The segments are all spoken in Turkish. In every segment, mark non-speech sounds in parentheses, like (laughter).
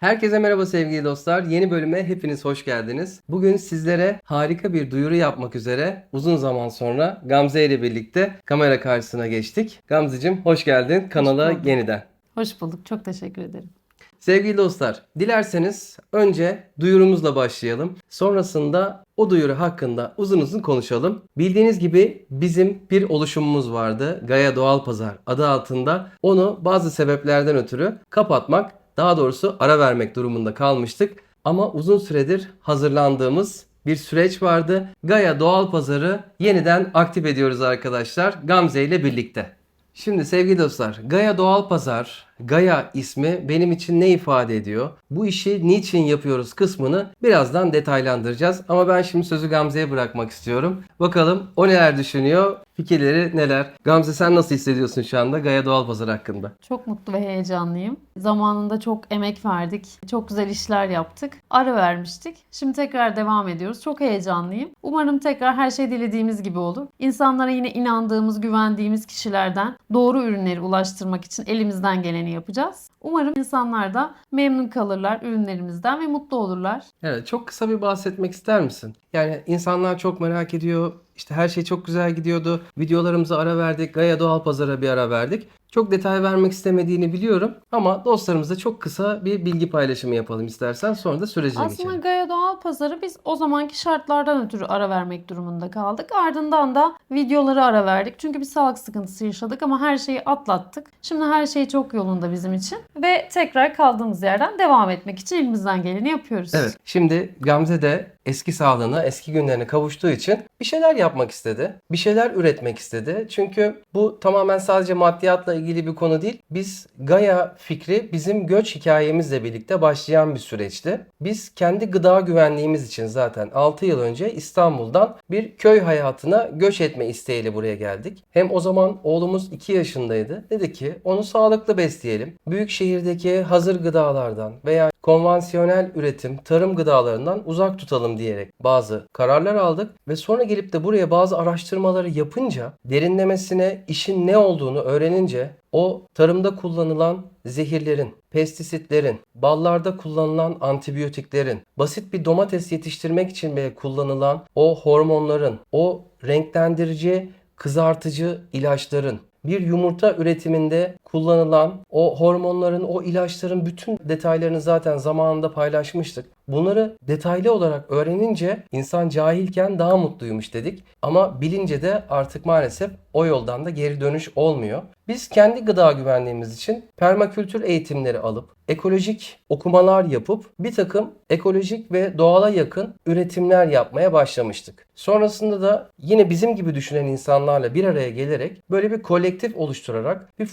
Herkese merhaba sevgili dostlar. Yeni bölüme hepiniz hoş geldiniz. Bugün sizlere harika bir duyuru yapmak üzere uzun zaman sonra Gamze ile birlikte kamera karşısına geçtik. Gamzeciğim hoş geldin kanala bulduk. yeniden. Hoş bulduk. Çok teşekkür ederim. Sevgili dostlar, dilerseniz önce duyurumuzla başlayalım. Sonrasında o duyuru hakkında uzun uzun konuşalım. Bildiğiniz gibi bizim bir oluşumumuz vardı. Gaya Doğal Pazar adı altında. Onu bazı sebeplerden ötürü kapatmak, daha doğrusu ara vermek durumunda kalmıştık. Ama uzun süredir hazırlandığımız bir süreç vardı. Gaya Doğal Pazarı yeniden aktif ediyoruz arkadaşlar Gamze ile birlikte. Şimdi sevgili dostlar, Gaya Doğal Pazar, Gaya ismi benim için ne ifade ediyor? Bu işi niçin yapıyoruz kısmını birazdan detaylandıracağız. Ama ben şimdi sözü Gamze'ye bırakmak istiyorum. Bakalım o neler düşünüyor, fikirleri neler? Gamze sen nasıl hissediyorsun şu anda Gaya Doğal Pazar hakkında? Çok mutlu ve heyecanlıyım. Zamanında çok emek verdik. Çok güzel işler yaptık. Ara vermiştik. Şimdi tekrar devam ediyoruz. Çok heyecanlıyım. Umarım tekrar her şey dilediğimiz gibi olur. İnsanlara yine inandığımız, güvendiğimiz kişilerden doğru ürünleri ulaştırmak için elimizden geleni yapacağız. Umarım insanlar da memnun kalırlar ürünlerimizden ve mutlu olurlar. Evet, çok kısa bir bahsetmek ister misin? Yani insanlar çok merak ediyor. İşte her şey çok güzel gidiyordu. Videolarımıza ara verdik. Gaya Doğal Pazar'a bir ara verdik. Çok detay vermek istemediğini biliyorum ama dostlarımızla çok kısa bir bilgi paylaşımı yapalım istersen sonra da sürecine Aslında geçelim. Gaya Doğal Pazarı biz o zamanki şartlardan ötürü ara vermek durumunda kaldık. Ardından da videoları ara verdik. Çünkü bir sağlık sıkıntısı yaşadık ama her şeyi atlattık. Şimdi her şey çok yolunda bizim için. Ve tekrar kaldığımız yerden devam etmek için elimizden geleni yapıyoruz. Evet. Şimdi Gamze de eski sağlığına, eski günlerine kavuştuğu için bir şeyler yapmak istedi. Bir şeyler üretmek istedi. Çünkü bu tamamen sadece maddiyatla ilgili bir konu değil. Biz Gaya fikri bizim göç hikayemizle birlikte başlayan bir süreçti. Biz kendi gıda güvenliğimiz için zaten 6 yıl önce İstanbul'dan bir köy hayatına göç etme isteğiyle buraya geldik. Hem o zaman oğlumuz 2 yaşındaydı. Dedi ki onu sağlıklı besleyelim. Büyük şehirdeki hazır gıdalardan veya konvansiyonel üretim, tarım gıdalarından uzak tutalım diyerek bazı kararlar aldık ve sonra gelip de buraya bazı araştırmaları yapınca, derinlemesine işin ne olduğunu öğrenince o tarımda kullanılan zehirlerin, pestisitlerin, ballarda kullanılan antibiyotiklerin, basit bir domates yetiştirmek için bile kullanılan o hormonların, o renklendirici, kızartıcı ilaçların, bir yumurta üretiminde kullanılan o hormonların, o ilaçların bütün detaylarını zaten zamanında paylaşmıştık. Bunları detaylı olarak öğrenince insan cahilken daha mutluymuş dedik. Ama bilince de artık maalesef o yoldan da geri dönüş olmuyor. Biz kendi gıda güvenliğimiz için permakültür eğitimleri alıp ekolojik okumalar yapıp bir takım ekolojik ve doğala yakın üretimler yapmaya başlamıştık. Sonrasında da yine bizim gibi düşünen insanlarla bir araya gelerek böyle bir kolektif oluşturarak bir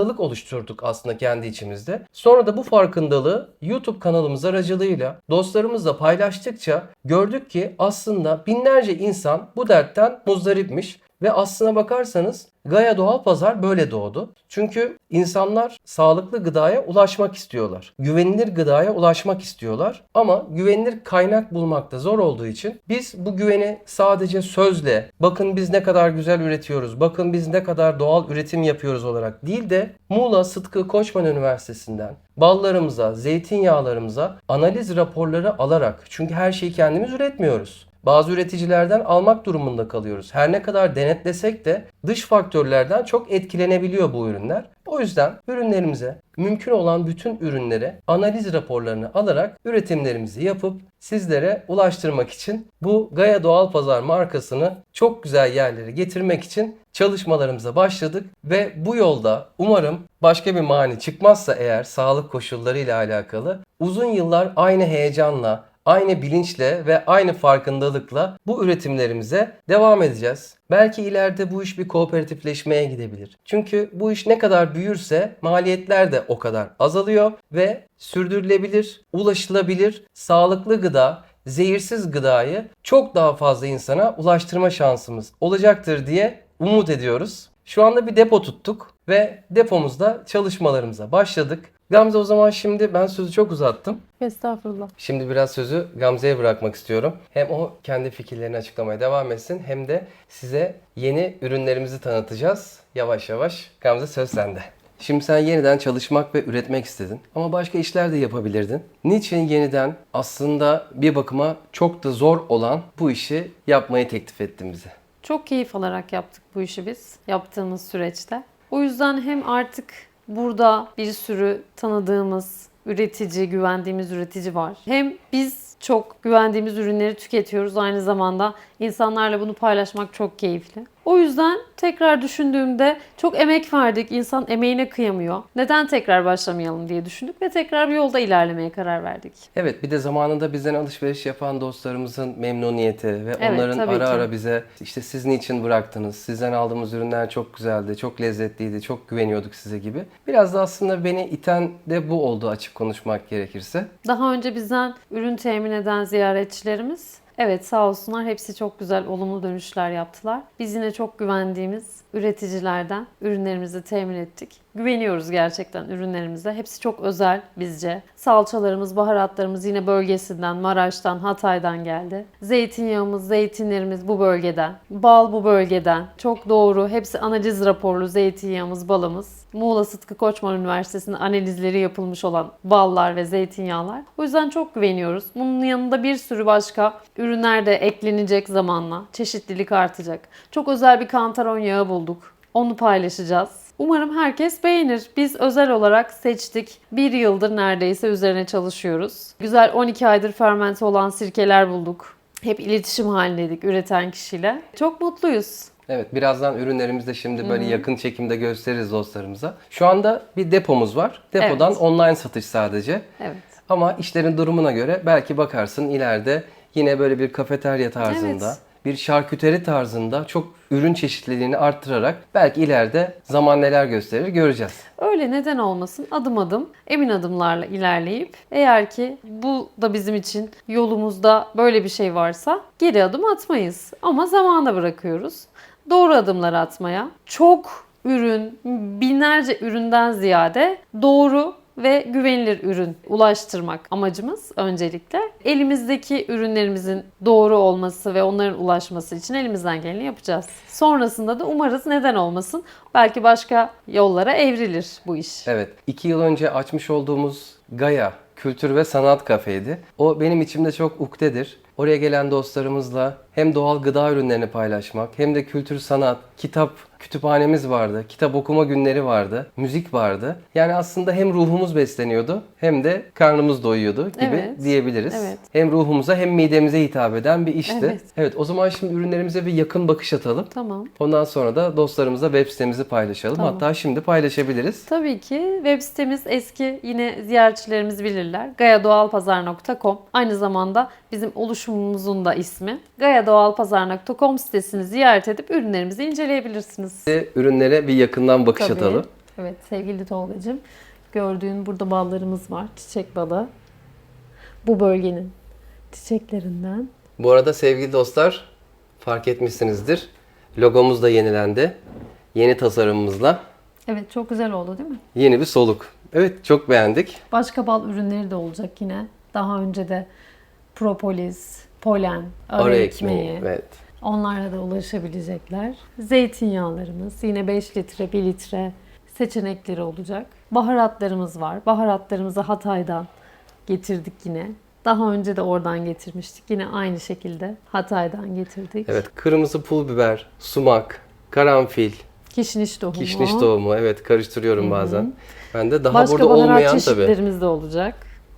farkındalık oluşturduk aslında kendi içimizde. Sonra da bu farkındalığı YouTube kanalımız aracılığıyla dostlarımızla paylaştıkça gördük ki aslında binlerce insan bu dertten muzdaripmiş ve aslına bakarsanız Gaya Doğal Pazar böyle doğdu. Çünkü insanlar sağlıklı gıdaya ulaşmak istiyorlar. Güvenilir gıdaya ulaşmak istiyorlar. Ama güvenilir kaynak bulmakta zor olduğu için biz bu güveni sadece sözle bakın biz ne kadar güzel üretiyoruz, bakın biz ne kadar doğal üretim yapıyoruz olarak değil de Muğla Sıtkı Koçman Üniversitesi'nden ballarımıza, zeytinyağlarımıza analiz raporları alarak çünkü her şeyi kendimiz üretmiyoruz. Bazı üreticilerden almak durumunda kalıyoruz. Her ne kadar denetlesek de dış faktörlerden çok etkilenebiliyor bu ürünler. O yüzden ürünlerimize mümkün olan bütün ürünlere analiz raporlarını alarak üretimlerimizi yapıp sizlere ulaştırmak için bu Gaya Doğal Pazar markasını çok güzel yerlere getirmek için çalışmalarımıza başladık ve bu yolda umarım başka bir mani çıkmazsa eğer sağlık koşullarıyla alakalı uzun yıllar aynı heyecanla aynı bilinçle ve aynı farkındalıkla bu üretimlerimize devam edeceğiz. Belki ileride bu iş bir kooperatifleşmeye gidebilir. Çünkü bu iş ne kadar büyürse maliyetler de o kadar azalıyor ve sürdürülebilir, ulaşılabilir, sağlıklı gıda, zehirsiz gıdayı çok daha fazla insana ulaştırma şansımız olacaktır diye umut ediyoruz. Şu anda bir depo tuttuk ve depomuzda çalışmalarımıza başladık. Gamze o zaman şimdi ben sözü çok uzattım. Estağfurullah. Şimdi biraz sözü Gamze'ye bırakmak istiyorum. Hem o kendi fikirlerini açıklamaya devam etsin hem de size yeni ürünlerimizi tanıtacağız. Yavaş yavaş. Gamze söz sende. Şimdi sen yeniden çalışmak ve üretmek istedin. Ama başka işler de yapabilirdin. Niçin yeniden aslında bir bakıma çok da zor olan bu işi yapmayı teklif ettin bize? Çok keyif alarak yaptık bu işi biz yaptığımız süreçte. O yüzden hem artık burada bir sürü tanıdığımız üretici, güvendiğimiz üretici var. Hem biz çok güvendiğimiz ürünleri tüketiyoruz. Aynı zamanda insanlarla bunu paylaşmak çok keyifli. O yüzden tekrar düşündüğümde çok emek verdik. İnsan emeğine kıyamıyor. Neden tekrar başlamayalım diye düşündük ve tekrar bir yolda ilerlemeye karar verdik. Evet bir de zamanında bizden alışveriş yapan dostlarımızın memnuniyeti ve Evet, onların ara ki. ara bize işte siz niçin bıraktınız, sizden aldığımız ürünler çok güzeldi, çok lezzetliydi, çok güveniyorduk size gibi. Biraz da aslında beni iten de bu oldu açık konuşmak gerekirse. Daha önce bizden ürün temin eden ziyaretçilerimiz Evet sağ olsunlar hepsi çok güzel olumlu dönüşler yaptılar. Biz yine çok güvendiğimiz üreticilerden ürünlerimizi temin ettik. Güveniyoruz gerçekten ürünlerimize. Hepsi çok özel bizce. Salçalarımız, baharatlarımız yine bölgesinden, Maraş'tan, Hatay'dan geldi. Zeytinyağımız, zeytinlerimiz bu bölgeden. Bal bu bölgeden. Çok doğru. Hepsi analiz raporlu zeytinyağımız, balımız. Muğla Sıtkı Koçman Üniversitesi'nin analizleri yapılmış olan ballar ve zeytinyağlar. O yüzden çok güveniyoruz. Bunun yanında bir sürü başka ürünler de eklenecek zamanla. Çeşitlilik artacak. Çok özel bir kantaron yağı bulduk. Onu paylaşacağız. Umarım herkes beğenir. Biz özel olarak seçtik. Bir yıldır neredeyse üzerine çalışıyoruz. Güzel 12 aydır fermente olan sirkeler bulduk. Hep iletişim halindeydik üreten kişiyle. Çok mutluyuz. Evet birazdan ürünlerimizi de şimdi böyle yakın çekimde gösteririz dostlarımıza. Şu anda bir depomuz var. Depodan Evet. online satış sadece. Evet. Ama işlerin durumuna göre belki bakarsın ileride yine böyle bir kafeterya tarzında, Evet. Bir şarküteri tarzında çok ürün çeşitliliğini arttırarak belki ileride zaman neler gösterir göreceğiz. Öyle neden olmasın adım adım emin adımlarla ilerleyip eğer ki bu da bizim için yolumuzda böyle bir şey varsa geri adım atmayız ama zamana bırakıyoruz. Doğru adımlar atmaya çok ürün binlerce üründen ziyade doğru ve güvenilir ürün ulaştırmak amacımız öncelikle. Elimizdeki ürünlerimizin doğru olması ve onların ulaşması için elimizden geleni yapacağız. Sonrasında da umarız neden olmasın belki başka yollara evrilir bu iş. Evet, iki yıl önce açmış olduğumuz Gaya Kültür ve Sanat Kafeydi. O benim içimde çok ukdedir. Oraya gelen dostlarımızla hem doğal gıda ürünlerini paylaşmak hem de kültür sanat, kitap kütüphanemiz vardı, kitap okuma günleri vardı, müzik vardı. Yani aslında hem ruhumuz besleniyordu hem de karnımız doyuyordu gibi Evet, diyebiliriz. evet. Hem ruhumuza hem midemize hitap eden bir işti. Evet. evet o zaman şimdi ürünlerimize bir yakın bakış atalım. Tamam. Ondan sonra da dostlarımıza web sitemizi paylaşalım. Tamam. Hatta şimdi paylaşabiliriz. Tabii ki web sitemiz eski yine ziyaretçilerimiz bilirler. gayadoğalpazar.com Aynı zamanda bizim oluşumumuzun da ismi. gayadoğalpazar.com sitesini ziyaret edip ürünlerimizi inceleyebilirsiniz. Ürünlere bir yakından bakış Tabii. atalım. Evet sevgili Tolga'cığım. Gördüğün burada ballarımız var. Çiçek balı. Bu bölgenin çiçeklerinden. Bu arada sevgili dostlar fark etmişsinizdir. Logomuz da yenilendi. Yeni tasarımımızla Evet çok güzel oldu değil mi? yeni bir soluk. Evet çok beğendik. Başka bal ürünleri de olacak yine. Daha önce de propolis, polen, arı, Arı ekmeği. ekmeği. Evet. Onlarla da ulaşabilecekler. Zeytinyağlarımız yine 5 litre, 1 litre seçenekleri olacak. Baharatlarımız var. Baharatlarımızı Hatay'dan getirdik yine. Daha önce de oradan getirmiştik. Yine aynı şekilde Hatay'dan getirdik. Evet kırmızı pul biber, sumak, karanfil, Kişniş tohumu. kişniş tohumu. Evet karıştırıyorum bazen. Ben de daha Başka burada baharat olmayan tabii. çeşitlerimiz de olacak.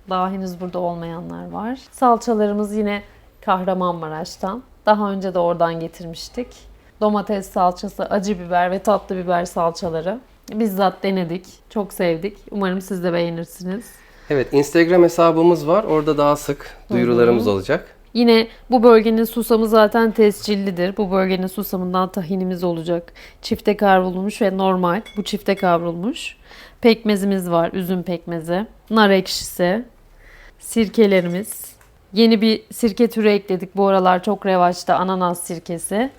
Daha henüz burada olmayanlar var. Salçalarımız yine Kahramanmaraş'tan. Daha önce de oradan getirmiştik. Domates salçası, acı biber ve tatlı biber salçaları. Bizzat denedik. Çok sevdik. Umarım siz de beğenirsiniz. Evet Instagram hesabımız var. Orada daha sık duyurularımız olacak. Yine bu bölgenin susamı zaten tescillidir. Bu bölgenin susamından tahinimiz olacak. Çifte kavrulmuş ve normal. Bu çifte kavrulmuş. Pekmezimiz var. Üzüm pekmezi. Nar ekşisi. Sirkelerimiz. Yeni bir sirke türü ekledik. Bu aralar çok revaçta ananas sirkesi.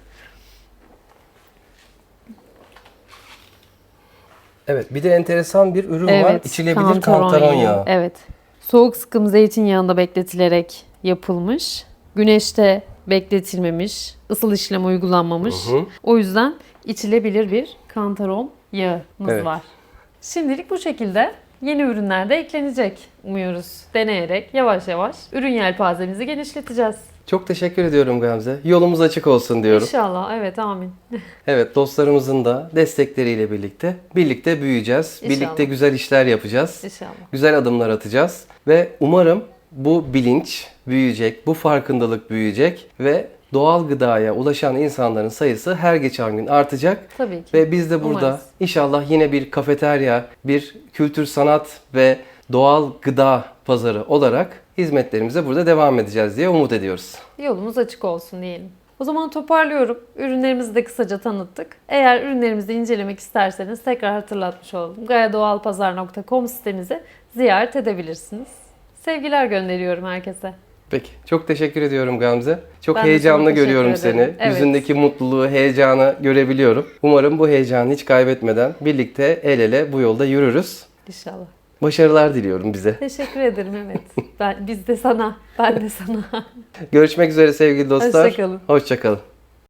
Evet bir de enteresan bir ürün var. İçilebilir kantaron, yağı. Evet. Soğuk sıkım zeytinyağında bekletilerek yapılmış. Güneşte bekletilmemiş. ısıl işlem uygulanmamış. Hı hı. O yüzden içilebilir bir kantaron yağımız Evet. var. Şimdilik bu şekilde. Yeni ürünler de eklenecek umuyoruz. Deneyerek yavaş yavaş ürün yelpazemizi genişleteceğiz. Çok teşekkür ediyorum Gamze. Yolumuz açık olsun diyorum. İnşallah evet amin. (laughs) Evet dostlarımızın da destekleriyle birlikte birlikte büyüyeceğiz. İnşallah. Birlikte güzel işler yapacağız. İnşallah. Güzel adımlar atacağız ve umarım bu bilinç büyüyecek, bu farkındalık büyüyecek ve doğal gıdaya ulaşan insanların sayısı her geçen gün artacak. Tabii ki. Ve biz de burada Umarız. inşallah yine bir kafeterya, bir kültür sanat ve doğal gıda pazarı olarak hizmetlerimize burada devam edeceğiz diye umut ediyoruz. Yolumuz açık olsun diyelim. O zaman toparlıyorum. Ürünlerimizi de kısaca tanıttık. Eğer ürünlerimizi incelemek isterseniz tekrar hatırlatmış olalım. gayadoğalpazar.com sitemizi ziyaret edebilirsiniz. Sevgiler gönderiyorum herkese. Peki. Çok teşekkür ediyorum Gamze. Çok Ben heyecanlı görüyorum seni. Evet. Yüzündeki mutluluğu, heyecanı görebiliyorum. Umarım bu heyecanı hiç kaybetmeden birlikte el ele bu yolda yürürüz. İnşallah. Başarılar diliyorum bize. Teşekkür ederim evet. Ben, biz de sana, ben de sana. (laughs) Görüşmek üzere sevgili dostlar. Hoşça kalın. Hoşça kalın.